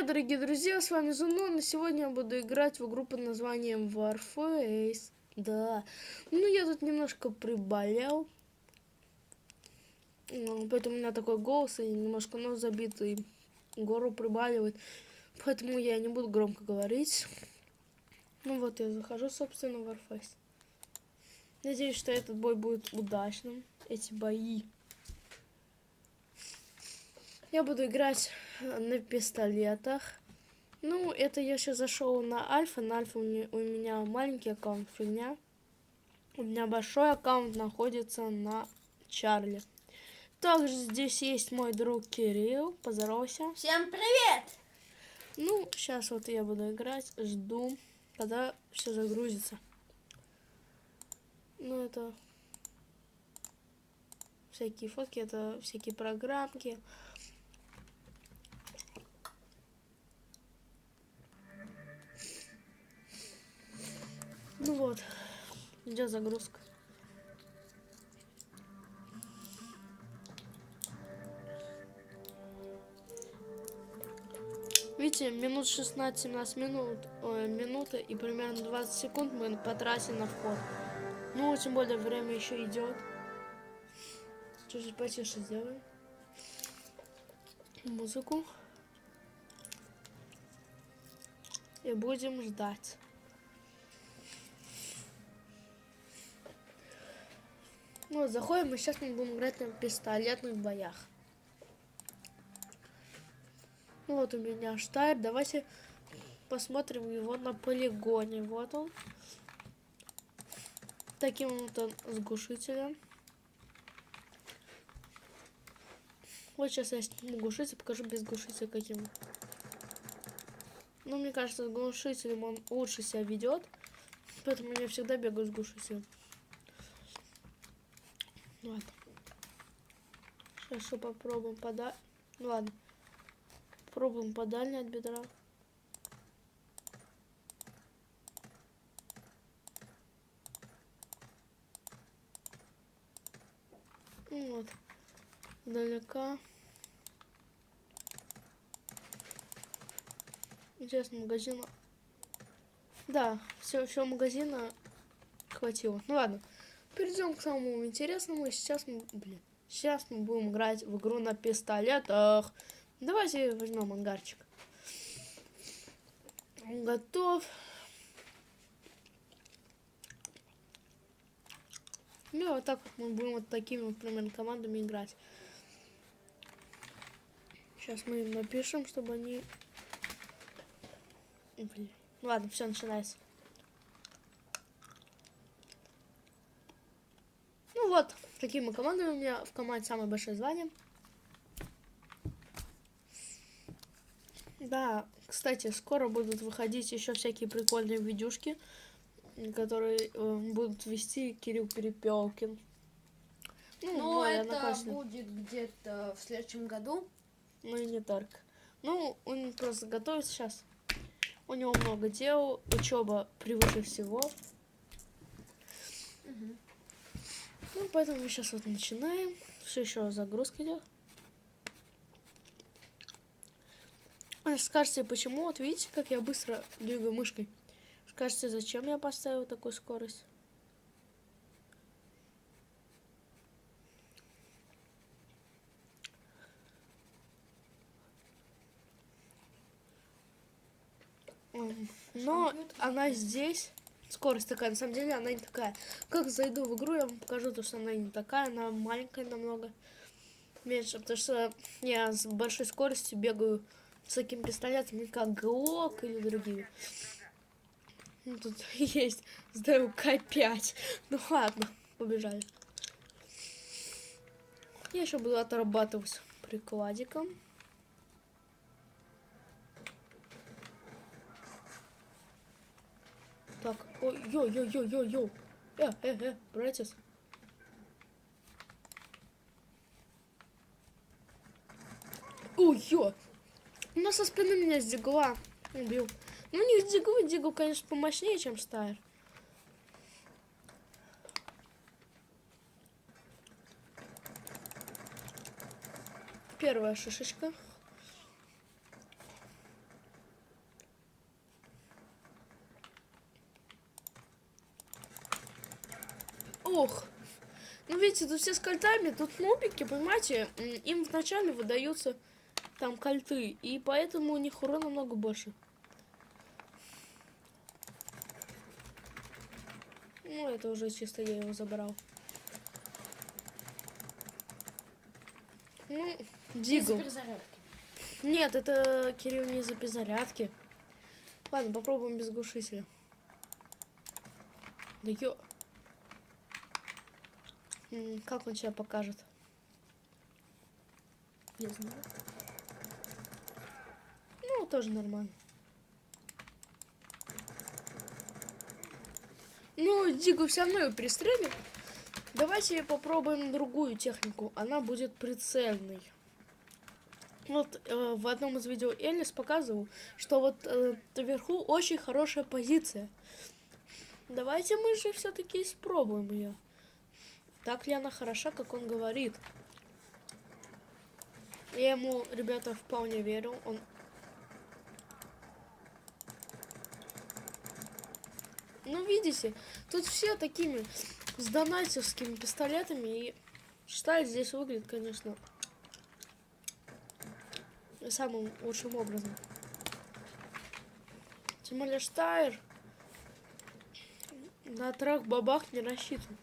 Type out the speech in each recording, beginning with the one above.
Привет, дорогие друзья, с вами Зунон, и сегодня я буду играть в игру под названием Warface. Да, ну я тут немножко приболел, поэтому у меня такой голос и немножко нос забитый, гору прибаливает, поэтому я не буду громко говорить. Ну вот, я захожу, собственно, в Warface. Надеюсь, что этот бой будет удачным, эти бои. Я буду играть на пистолетах. Ну, это я сейчас зашел на альфа. На альфа у меня маленький аккаунт, фигня. У меня большой аккаунт находится на Чарли. Также здесь есть мой друг Кирилл. Поздоровайся. Всем привет! Ну, сейчас вот я буду играть. Жду, когда все загрузится. Ну, это всякие фотки, это всякие программки. Идет загрузка. Видите, минут 16-17 минут, ой, минуты и примерно 20 секунд мы потратим на вход. Ну, тем более время еще идет. Чуть-чуть потише сделаем. Музыку. И будем ждать. Ну, заходим, и сейчас мы будем играть на пистолетных боях. Ну, вот у меня штайр. Давайте посмотрим его на полигоне. Вот он. Таким вот он с глушителем. Вот сейчас я сниму глушитель, покажу без глушителя каким. Ну, мне кажется, с глушителем он лучше себя ведет. Поэтому я всегда бегаю с глушителем. Ну ладно. Хорошо, попробуем пода... Ну ладно. Попробуем по от бедра. Ну вот. Далека. Интересно, магазина. Да, все, все магазина хватило. Ну ладно. Перейдем к самому интересному. Сейчас мы, блин, сейчас мы будем играть в игру на пистолетах. Давайте возьмем ангарчик. Он готов. Ну, вот так вот мы будем вот такими вот примерно командами играть. Сейчас мы им напишем, чтобы они... Блин. Ладно, все, начинается. Вот, такие мы команды у меня в команде самое большое звание. Да, кстати, скоро будут выходить еще всякие прикольные видюшки, которые э, будут вести Кирилл Перепелкин. Ну, ну это будет где-то в следующем году. Ну и не только. Ну, он просто готовится сейчас. У него много дел, учеба превыше всего. Ну, поэтому мы сейчас вот начинаем. Все еще загрузка идет. Скажите, почему? Вот видите, как я быстро двигаю мышкой? Скажите, зачем я поставил такую скорость? Но она здесь скорость такая. На самом деле она не такая. Как зайду в игру, я вам покажу, то, что она не такая. Она маленькая намного. Меньше. Потому что я с большой скоростью бегаю с таким пистолетом, как ГЛОК или другие. Ну, тут есть сдаю К5. Ну ладно, побежали. Я еще буду отрабатывать прикладиком. Так, ой, йо-йо-йо-йо-йо. Э, э, э, братец. Ой, йо. Нас со спины меня с убил. Ну, не с диглы, дигл, конечно, помощнее, чем стайр. Первая шишечка. Ох. Ну, видите, тут все с кольтами, тут нубики, понимаете, им вначале выдаются там кольты, и поэтому у них урона намного больше. Ну, это уже чисто я его забрал. Ну, Дигл. Нет, это Кирилл не за перезарядки. Ладно, попробуем без глушителя. Да ё... Как он себя покажет? Не знаю. Ну, тоже нормально. Ну, Дигу все равно ее пристрелим. Давайте попробуем другую технику. Она будет прицельной. Вот э, в одном из видео Элис показывал, что вот э, наверху очень хорошая позиция. Давайте мы же все-таки испробуем ее. Так ли она хороша, как он говорит? Я ему, ребята, вполне верю. Он Ну, видите, тут все такими с донатевскими пистолетами. И Штайль здесь выглядит, конечно, самым лучшим образом. Тем более Штайр на трах бабах не рассчитан.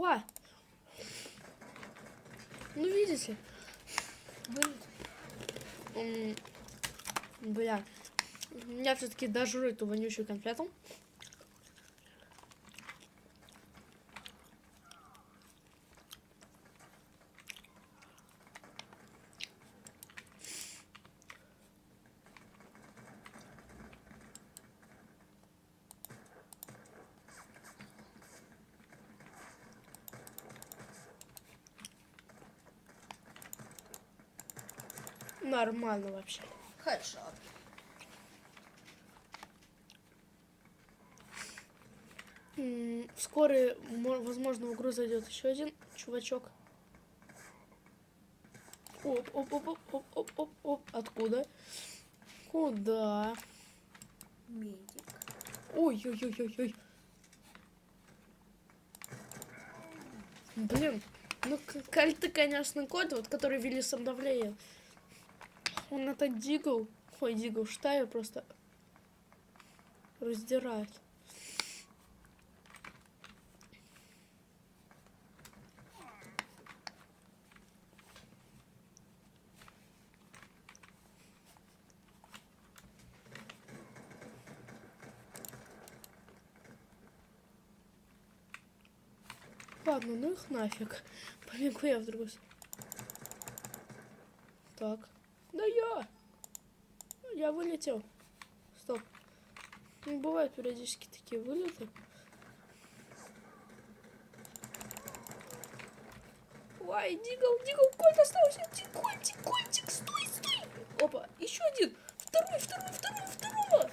О! Ну, видите? Бля. Я все-таки дожру эту вонючую конфету. Нормально вообще. Хедшот. Скоро, возможно, в игру зайдет еще один чувачок. Оп, оп, оп, оп, оп, оп, оп, оп. Откуда? Куда? Медик. Ой, ой, ой, ой, ой. Блин, ну кальты, конечно, кот, вот который вели самдавлея. Он это дигл. Ой, дигл, штаю просто раздирает. Ладно, ну их нафиг. Побегу я в другую. Так. Да я! Я вылетел. Стоп. Ну, бывают периодически такие вылеты. Ой, Дигл, Дигл, Кольт остался. Кольтик, Кольтик, стой, стой. Опа, еще один. Второй, второй, второй, второго.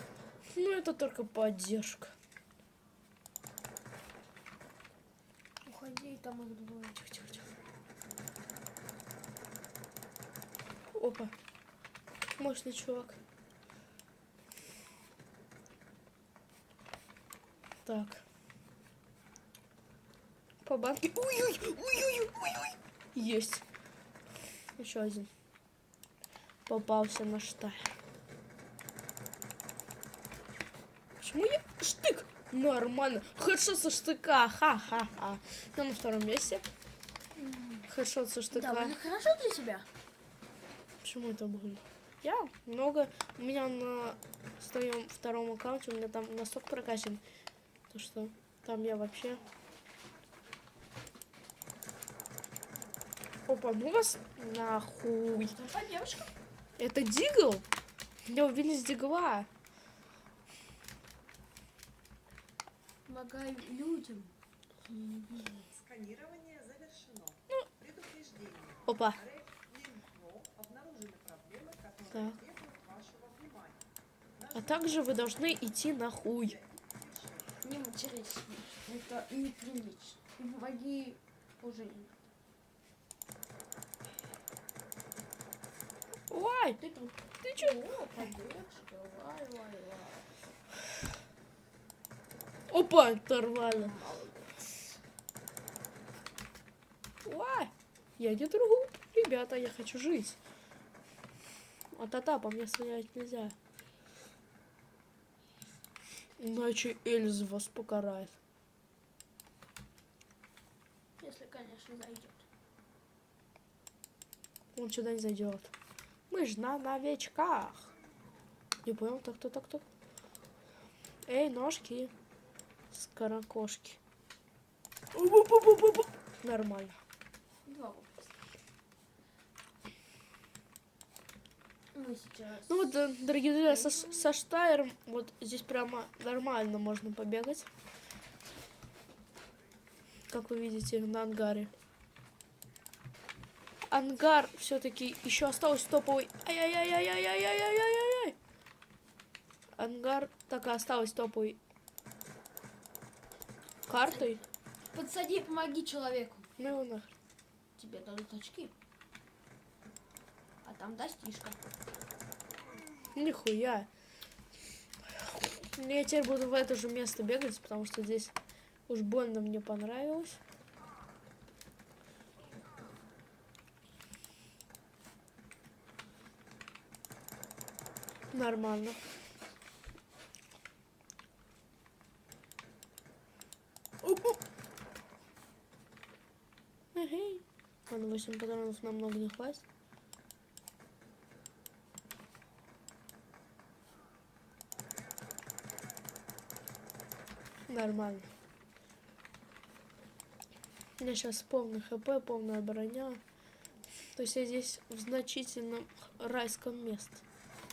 Ну, это только поддержка. Уходи, там их двое. Тихо, тихо, тихо. Опа. Мощный чувак. Так. По банке. Ой-ой, ой-ой, ой-ой. Есть. Еще один. Попался на шталь. Почему я штык? Нормально. Хедшот со штыка. Ха-ха-ха. Я на втором месте. Хедшот со штыка. Да, хорошо для тебя. Почему это было? Я много. У меня на своем втором аккаунте у меня там настолько прокачан, то что там я вообще. Опа, ну вас нахуй. Что девушка? Это Дигл? Я убили с Дигла. Помогаю людям. Сканирование завершено. Предупреждение. Опа. Так. А также вы должны идти нахуй. Не матерись. Это неприлично. И помоги уже. Ой, Ты тут. ты чё? О. Лай, лай, лай. Опа, нормально. Ой, я не трогал. Ребята, я хочу жить. А та по мне стрелять нельзя. Иначе Эльза вас покарает. Если, конечно, зайдет. Он сюда не зайдет. Мы же на новичках. Не понял, так, так, так, так. Эй, ножки. Скорокошки. Нормально. Два сейчас... Ну вот, э, дорогие друзья, со, со Штайром вот здесь прямо нормально можно побегать. Как вы видите на ангаре. Ангар все-таки еще осталось топовый. Ай-яй-яй-яй-яй-яй-яй-яй-яй. Ангар так и осталось топовой картой. Подсади, помоги человеку. Ну его нахрен. Тебе дадут очки. А там достишка. Нихуя. Я теперь буду в это же место бегать, потому что здесь уж больно мне понравилось. Нормально. Эгей. Ладно, 8 патронов намного не хватит. Нормально. У меня сейчас полный хп, полная броня. То есть я здесь в значительном райском месте.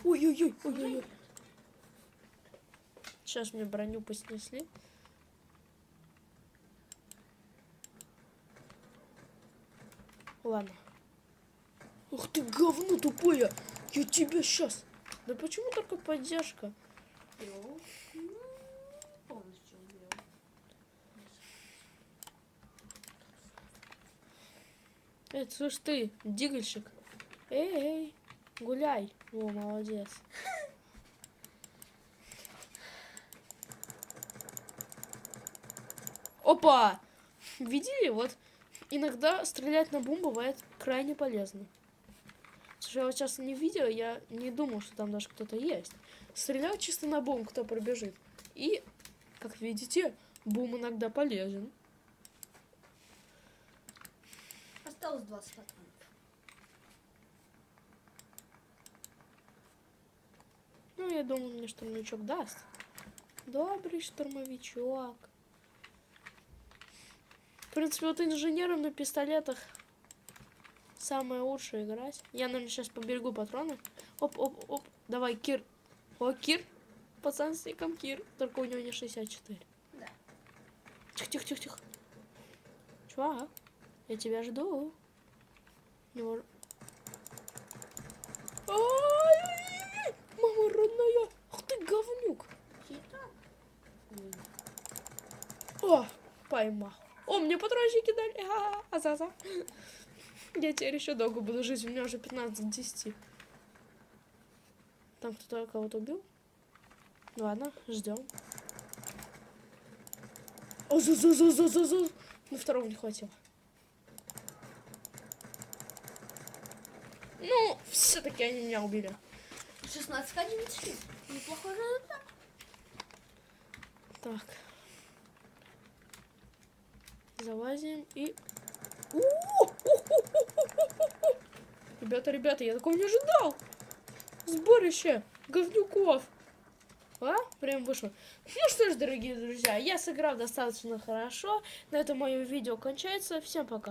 Ой-ой-ой, ой-ой-ой. Сейчас мне броню поснесли. Ладно. Ух ты, говно тупое! Я тебя сейчас. Да почему только поддержка? Убил. Ну, Полностью убил. Эй, слышь ты, дигельщик. Эй, эй, гуляй. О, молодец. Опа! Видели? Вот иногда стрелять на бум бывает крайне полезно. Слушай, я вот сейчас не видел, я не думал, что там даже кто-то есть. Стрелял чисто на бум, кто пробежит. И, как видите, бум иногда полезен. Осталось 20 патронов. Ну, я думаю, мне штурмовичок даст. Добрый штурмовичок. В принципе, вот инженерам на пистолетах самое лучшее играть. Я, наверное, сейчас поберегу патроны. Оп, оп, оп. Давай, Кир. О, Кир. Пацан с ником Кир. Только у него не 64. Да. Тихо, тихо, тихо, тихо. Чувак, я тебя жду. Не! Мама родная! Ах ты говнюк! О, поймал. О, мне патрончики дали. А, а, за, за. Я теперь еще долго буду жить. У меня уже 15 10. Там кто-то кого-то убил? Ладно, ждем. О, за, за, за, за, за, за. На второго не хватило. Ну, все-таки они меня убили. 16 к 11. Неплохой результат. Так. Залазим и... Ребята, ребята, я такого не ожидал. Сборище говнюков. А? Прям вышло. Ну что ж, дорогие друзья, я сыграл достаточно хорошо. На этом мое видео кончается. Всем пока.